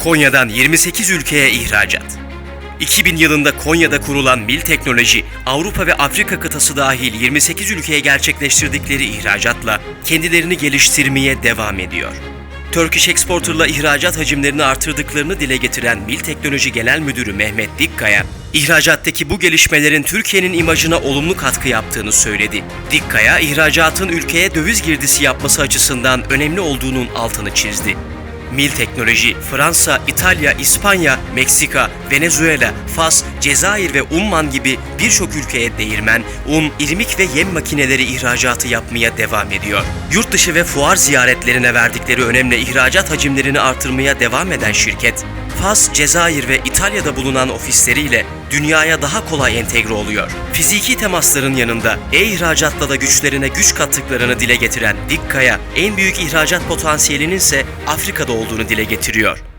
Konya'dan 28 ülkeye ihracat. 2000 yılında Konya'da kurulan Mil Teknoloji, Avrupa ve Afrika kıtası dahil 28 ülkeye gerçekleştirdikleri ihracatla kendilerini geliştirmeye devam ediyor. Turkish Exporter'la ihracat hacimlerini artırdıklarını dile getiren Mil Teknoloji Genel Müdürü Mehmet Dikkaya, ihracattaki bu gelişmelerin Türkiye'nin imajına olumlu katkı yaptığını söyledi. Dikkaya, ihracatın ülkeye döviz girdisi yapması açısından önemli olduğunun altını çizdi. Mil Teknoloji, Fransa, İtalya, İspanya, Meksika, Venezuela, Fas, Cezayir ve Umman gibi birçok ülkeye değirmen, un, irmik ve yem makineleri ihracatı yapmaya devam ediyor. Yurt dışı ve fuar ziyaretlerine verdikleri önemle ihracat hacimlerini artırmaya devam eden şirket, Fas, Cezayir ve İtalya'da bulunan ofisleriyle dünyaya daha kolay entegre oluyor. Fiziki temasların yanında e-ihracatla da güçlerine güç kattıklarını dile getiren Dikkaya, en büyük ihracat potansiyelinin ise Afrika'da olduğunu dile getiriyor.